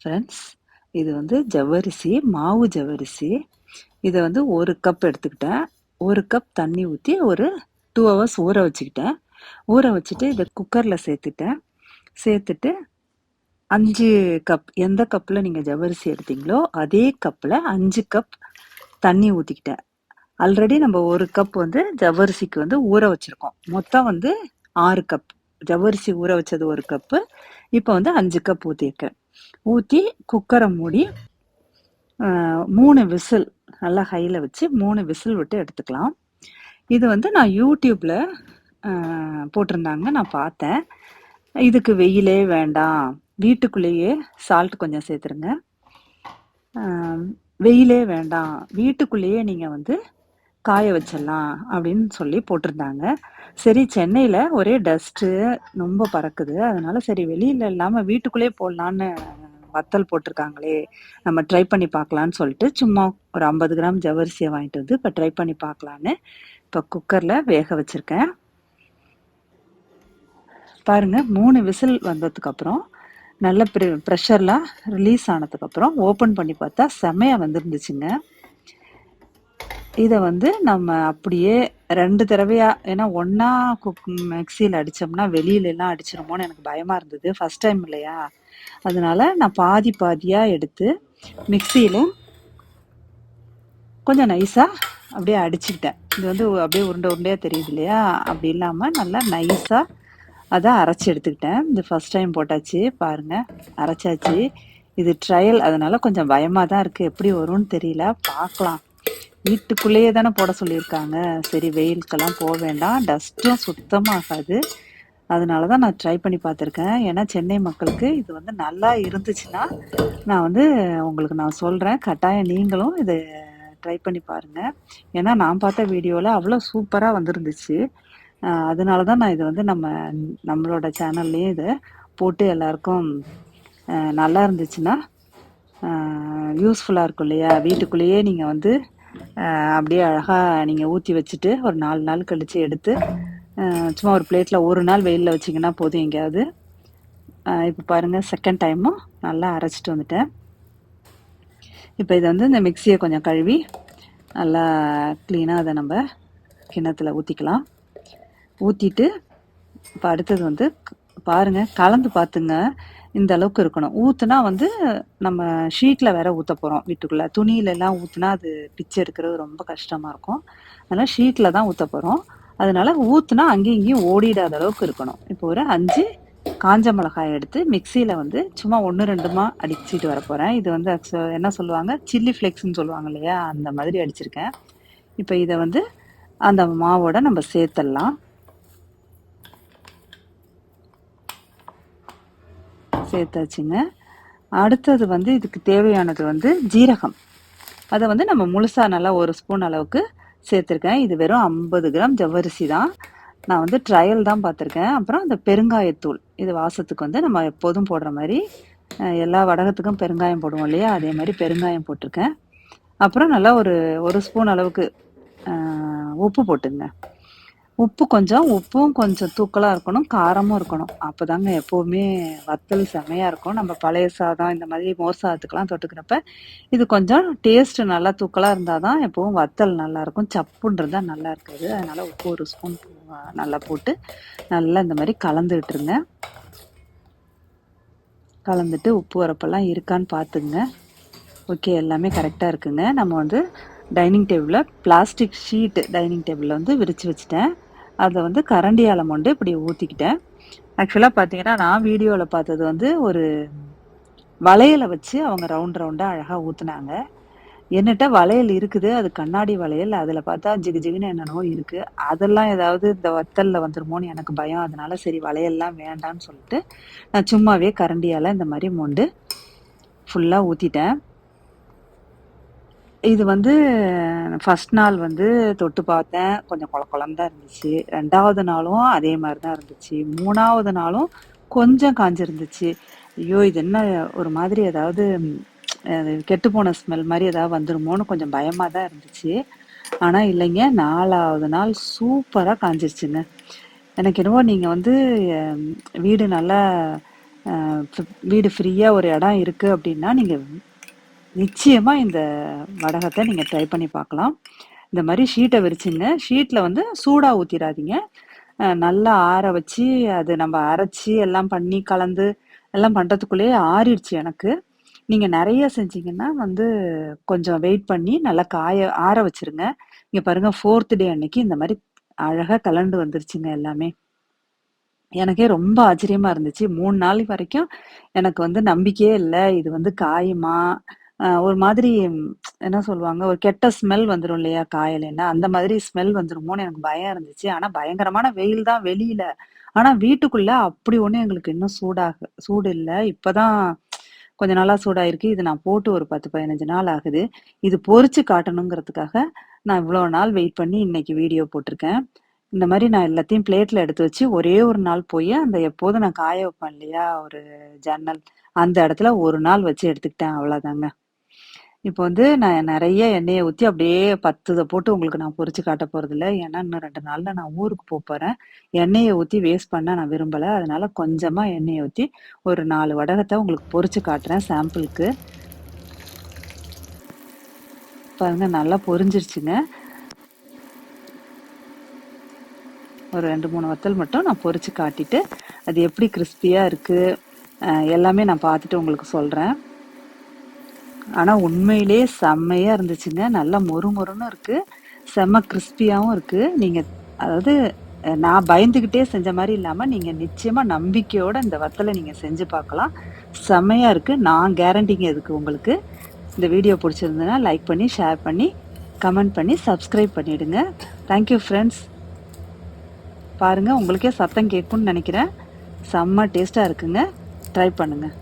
Friends இது வந்து ஜவ்வரிசி மாவு ஜவ்வரிசி. இதை வந்து ஒரு கப் எடுத்துக்கிட்டேன். ஒரு கப் தண்ணி ஊற்றி ஒரு டூ ஹவர்ஸ் ஊற வச்சுக்கிட்டேன். ஊற வச்சுட்டு இதை குக்கரில் சேர்த்துட்டேன் சேர்த்துட்டு அஞ்சு கப் எந்த கப்பில் நீங்கள் ஜவ்வரிசி எடுத்தீங்களோ அதே கப்பில் அஞ்சு கப் தண்ணி ஊற்றிக்கிட்டேன் ஆல்ரெடி நம்ம ஒரு கப் வந்து ஜவ்வரிசிக்கு வந்து ஊற வச்சுருக்கோம். மொத்தம் வந்து ஆறு கப் ஜவ்வரிசி ஊற வச்சது ஒரு கப்பு இப்போ வந்து அஞ்சு கப் ஊற்றிருக்கேன் ஊற்றி குக்கரை மூடி மூணு விசில் நல்லா ஹையில் வச்சு மூணு விசில் விட்டு எடுத்துக்கலாம். இது வந்து நான் யூடியூப்பில் போட்டிருந்தாங்க. நான் பார்த்தேன். இதுக்கு வெயிலே வேண்டாம். வீட்டுக்குள்ளேயே சால்ட் கொஞ்சம் சேர்த்துருங்க. வெயிலே வேண்டாம். வீட்டுக்குள்ளேயே நீங்கள் வந்து காய வச்சிடலாம் அப்படின்னு சொல்லி போட்டிருந்தாங்க. சரி சென்னையில் ஒரே டஸ்ட்டு ரொம்ப பறக்குது. அதனால சரி வெளியில் இல்லாமல் வீட்டுக்குள்ளேயே போடலான்னு வத்தல் போட்டிருக்காங்களே நம்ம ட்ரை பண்ணி பார்க்கலான்னு சொல்லிட்டு சும்மா ஒரு ஐம்பது கிராம் ஜவரிசியை வாங்கிட்டு வந்து இப்போ ட்ரை பண்ணி பார்க்கலான்னு இப்போ குக்கரில் வேக வச்சுருக்கேன். பாருங்க மூணு விசில் வந்ததுக்கப்புறம் நல்ல ப்ரெஷர்லாம் ரிலீஸ் ஆனதுக்கப்புறம் ஓப்பன் பண்ணி பார்த்தா செமையாக வந்துருந்துச்சுங்க. இதை வந்து நம்ம அப்படியே ரெண்டு தடவையா ஏன்னா ஒன்றா குக் மிக்சியில் அடித்தோம்னா வெளியில எல்லாம் அடிச்சிருமோன்னு எனக்கு பயமாக இருந்தது. ஃபர்ஸ்ட் டைம் இல்லையா? அதனால நான் பாதி பாதியாக எடுத்து மிக்சியில் கொஞ்சம் நைஸாக அப்படியே அடிச்சுக்கிட்டேன். இது வந்து அப்படியே உருண்டை உருண்டையாக தெரியுது இல்லையா? அப்படி இல்லாமல் நல்லா நைஸாக அதை அரைச்சி எடுத்துக்கிட்டேன். இது ஃபர்ஸ்ட் டைம் போட்டாச்சு பாருங்க. அரைச்சாச்சு. இது ட்ரையல் அதனால கொஞ்சம் பயமாக தான் இருக்குது எப்படி வரும்னு தெரியல. பார்க்கலாம். வீட்டுக்குள்ளேயே தானே போட சொல்லியிருக்காங்க. சரி வெயிலுக்கெல்லாம் போக வேண்டாம். டஸ்ட்டும் சுத்தமாகாது. அதனால தான் நான் ட்ரை பண்ணி பார்த்துருக்கேன். ஏன்னா சென்னை மக்களுக்கு இது வந்து நல்லா இருந்துச்சுன்னா நான் வந்து உங்களுக்கு நான் சொல்கிறேன் கட்டாயம் நீங்களும் இதை ட்ரை பண்ணி பாருங்கள் ஏன்னா நான் பார்த்த வீடியோவில் அவ்வளோ சூப்பராக வந்திருந்துச்சு. அதனால தான் நான் இதை வந்து நம்ம நம்மளோட சேனல்லையும் இதை போட்டு எல்லாருக்கும் நல்லா இருந்துச்சுன்னா யூஸ்ஃபுல்லாக இருக்கும் இல்லையா? வீட்டுக்குள்ளேயே நீங்கள் வந்து அப்படியே அழகாக நீங்கள் ஊற்றி வச்சுட்டு ஒரு நாலு நாள் கழித்து எடுத்து சும்மா ஒரு பிளேட்டில் ஒரு நாள் வெயிலில் வச்சிங்கன்னா போதும் எங்கேயாவது. இப்போ பாருங்கள் செகண்ட் டைமும் நல்லா அரைச்சிட்டு வந்துட்டேன். இப்போ இதை வந்து இந்த மிக்சியை கொஞ்சம் கழுவி நல்லா க்ளீனாக அதை நம்ம கிண்ணத்தில் ஊற்றிக்கலாம் ஊற்றிட்டு இப்போ அடுத்தது வந்து பாருங்கள் பாருங்க கலந்து பார்த்துங்க. இந்த அளவுக்கு இருக்கணும். ஊத்துனா வந்து நம்ம ஷீட்டில் வேற ஊத்த போகிறோம் வீட்டுக்குள்ளே. துணியில எல்லாம் ஊத்துனா அது பிச்சு எடுக்கிறது ரொம்ப கஷ்டமாக இருக்கும். அதனால் ஷீட்டில் தான் ஊத்த போறோம். அதனால ஊத்துனா அங்கேயும் இங்கேயும் ஓடிடாத அளவுக்கு இருக்கணும். இப்போ ஒரு அஞ்சு காஞ்ச மிளகாய் எடுத்து மிக்சியில் வந்து சும்மா ஒன்று ரெண்டுமா அடிச்சிட்டு வர போகிறேன் இது வந்து என்ன சொல்லுவாங்க? சில்லி ஃப்ளெக்ஸ்ன்னு சொல்லுவாங்க இல்லையா? அந்த மாதிரி அடிச்சிருக்கேன். இப்போ இதை வந்து அந்த மாவோட நம்ம சேர்த்துடலாம். சேர்த்தாச்சுங்க அடுத்தது வந்து இதுக்கு தேவையானது வந்து ஜீரகம். அதை வந்து நம்ம முழுசாக நல்லா ஒரு ஸ்பூன் அளவுக்கு சேர்த்துருக்கேன். இது வெறும் ஐம்பது கிராம் ஜவ்வரிசி தான். நான் வந்து ட்ரையல் தான் பார்த்துருக்கேன். அப்புறம் அந்த பெருங்காயத்தூள். இது வாசத்துக்கு வந்து நம்ம எப்போதும் போடுற மாதிரி எல்லா வடகத்துக்கும் பெருங்காயம் போடுவோம் இல்லையா? அதே மாதிரி பெருங்காயம் போட்டிருக்கேன். அப்புறம் நல்லா ஒரு ஒரு ஸ்பூன் அளவுக்கு உப்பு போட்டுங்க. உப்பு கொஞ்சம் உப்பும் கொஞ்சம் தூக்கலாக இருக்கணும் காரமும் இருக்கணும். அப்போதாங்க எப்போவுமே வத்தல் செமையாக இருக்கும். நம்ம பழைய சாதம் இந்த மாதிரி மோர் சாதத்துக்கெலாம் தொட்டுக்கிறப்ப இது கொஞ்சம் டேஸ்ட்டு நல்லா தூக்கலாக இருந்தால் தான் எப்போவும் வத்தல் நல்லாயிருக்கும் சப்புன்றதா நல்லா இருக்காது. அதனால் உப்பு ஒரு ஸ்பூன் நல்லா போட்டு நல்லா இந்த மாதிரி கலந்துட்டுருங்க கலந்துட்டு உப்பு வரப்பெல்லாம் இருக்கான்னு பார்த்துங்க ஓகே எல்லாமே கரெக்டாக இருக்குங்க. நம்ம வந்து டைனிங் டேபிளில் பிளாஸ்டிக் ஷீட் டைனிங் டேபிளில் வந்து விரித்து வச்சுட்டேன். அதை வந்து கரண்டியால் மொண்டு இப்படி ஊற்றிக்கிட்டேன் ஆக்சுவலாக பார்த்தீங்கன்னா நான் வீடியோவில் பார்த்தது வந்து ஒரு வளையலை வச்சு அவங்க ரவுண்ட் ரவுண்டாக அழகாக ஊற்றுனாங்க என்னட்ட வளையல் இருக்குது அது கண்ணாடி வளையல் அதில் பார்த்தா ஜிகு ஜிகுன்னு என்னென்னவோ இருக்குது அதெல்லாம் ஏதாவது இந்த வத்தலில் வந்துருமோன்னு எனக்கு பயம். அதனால சரி வளையல்லாம் வேண்டாம்னு சொல்லிட்டு நான் சும்மாவே கரண்டியால் இந்த மாதிரி மொண்டு ஃபுல்லாக ஊற்றிட்டேன் இது வந்து ஃபர்ஸ்ட் நாள் வந்து தொட்டு பார்த்தேன். கொஞ்சம் குள குழந்தான் இருந்துச்சு. ரெண்டாவது நாளும் அதே மாதிரி தான் இருந்துச்சு. மூணாவது நாளும் கொஞ்சம் காஞ்சிருந்துச்சு. ஐயோ இது என்ன ஒரு மாதிரி ஏதாவது கெட்டு போன ஸ்மெல் மாதிரி ஏதாவது வந்துருமோன்னு கொஞ்சம் பயமாக தான் இருந்துச்சு. ஆனால் இல்லைங்க. நாலாவது நாள் சூப்பராக காஞ்சிருச்சுங்க. எனக்கு என்னவோ நீங்கள் வந்து வீடு நல்லா வீடு ஃப்ரீயாக ஒரு இடம் இருக்குது அப்படின்னா நீங்கள் நிச்சயமாக இந்த வடகத்தை நீங்கள் ட்ரை பண்ணி பார்க்கலாம். இந்த மாதிரி ஷீட்டை விரிச்சுங்க. ஷீட்டில் வந்து சூடாக ஊற்றிடாதீங்க நல்லா ஆற வச்சு அது நம்ம அரைச்சி எல்லாம் பண்ணி கலந்து எல்லாம் பண்ணுறதுக்குள்ளேயே ஆறிடுச்சு எனக்கு. நீங்கள் நிறைய செஞ்சீங்கன்னா வந்து கொஞ்சம் வெயிட் பண்ணி நல்லா காய ஆற வச்சிருங்க. இங்கே பாருங்கள் ஃபோர்த் டே அன்னைக்கு இந்த மாதிரி அழகாக கலண்டு வந்துருச்சுங்க எல்லாமே. எனக்கே ரொம்ப ஆச்சரியமா இருந்துச்சு. மூணு நாள் வரைக்கும் எனக்கு வந்து நம்பிக்கையே இல்லை. இது வந்து காயுமா? ஒரு மாதிரி என்ன சொல்லுவாங்க ஒரு கெட்ட ஸ்மெல் வந்துடும் இல்லையா காயலைன்னா அந்த மாதிரி ஸ்மெல் வந்துருமோன்னு எனக்கு பயம் இருந்துச்சு. ஆனா பயங்கரமான வெயில் தான் வெளியில. ஆனா வீட்டுக்குள்ள அப்படி ஒண்ணு எங்களுக்கு இன்னும் சூடாக சூடு இல்லை. இப்பதான் கொஞ்ச நாளா சூடாயிருக்கு. இது நான் போட்டு ஒரு பத்து பதினஞ்சு நாள் ஆகுது. இது பொறிச்சு காட்டணுங்கிறதுக்காக நான் இவ்வளவு நாள் வெயிட் பண்ணி இன்னைக்கு வீடியோ போட்டிருக்கேன். இந்த மாதிரி நான் எல்லாத்தையும் பிளேட்ல எடுத்து வச்சு ஒரே ஒரு நாள் போய் அந்த எப்போதும் நான் காய வைப்பேன் இல்லையா ஒரு ஜன்னல் அந்த இடத்துல ஒரு நாள் வச்சு எடுத்துக்கிட்டேன் அவ்வளவுதாங்க. இப்போ வந்து நான் நிறைய எண்ணெயை ஊற்றி அப்படியே பத்து இதை போட்டு உங்களுக்கு நான் பொரிச்சு காட்ட போறது இல்லை ஏன்னா இன்னும் ரெண்டு நாள்ல நான் ஊருக்கு போக போறேன். எண்ணெயை ஊற்றி வேஸ்ட் பண்ண நான் விரும்பலை. அதனால கொஞ்சமா எண்ணெயை ஊற்றி ஒரு நாலு வடகத்தை உங்களுக்கு பொரிச்சு காட்டுறேன் சாம்பிளுக்கு பாருங்க நல்லா பொரிஞ்சிருச்சுங்க ஒரு ரெண்டு மூணு வத்தல் மட்டும் நான் பொரிச்சு காட்டிட்டு அது எப்படி கிறிஸ்பியாக இருக்குது எல்லாமே நான் பார்த்துட்டு உங்களுக்கு சொல்கிறேன் ஆனா உண்மையிலே செம்மையா இருந்துச்சுங்க. நல்லா மொறு மொறுன்னு இருக்கு. செம்ம கிறிஸ்பியாவும் இருக்கு. நீங்க அதாவது நான் பயந்துகிட்டே செஞ்ச மாதிரி இல்லாம நீங்க நிச்சயமா நம்பிக்கையோட இந்த வத்தலை நீங்க செஞ்சு பார்க்கலாம். செம்மையா இருக்கு. நான் கேரண்டிங்க இதுக்கு உங்களுக்கு. இந்த வீடியோ பிடிச்சிருந்ததுன்னா லைக் பண்ணி ஷேர் பண்ணி கமெண்ட் பண்ணி சப்ஸ்கிரைப் பண்ணிடுங்க. தேங்க்யூ ஃப்ரெண்ட்ஸ் பாருங்கள் உங்களுக்கே சத்தம் கேட்கும்னு நினைக்கிறேன். செம்ம டேஸ்ட்டாக இருக்குங்க. ட்ரை பண்ணுங்கள்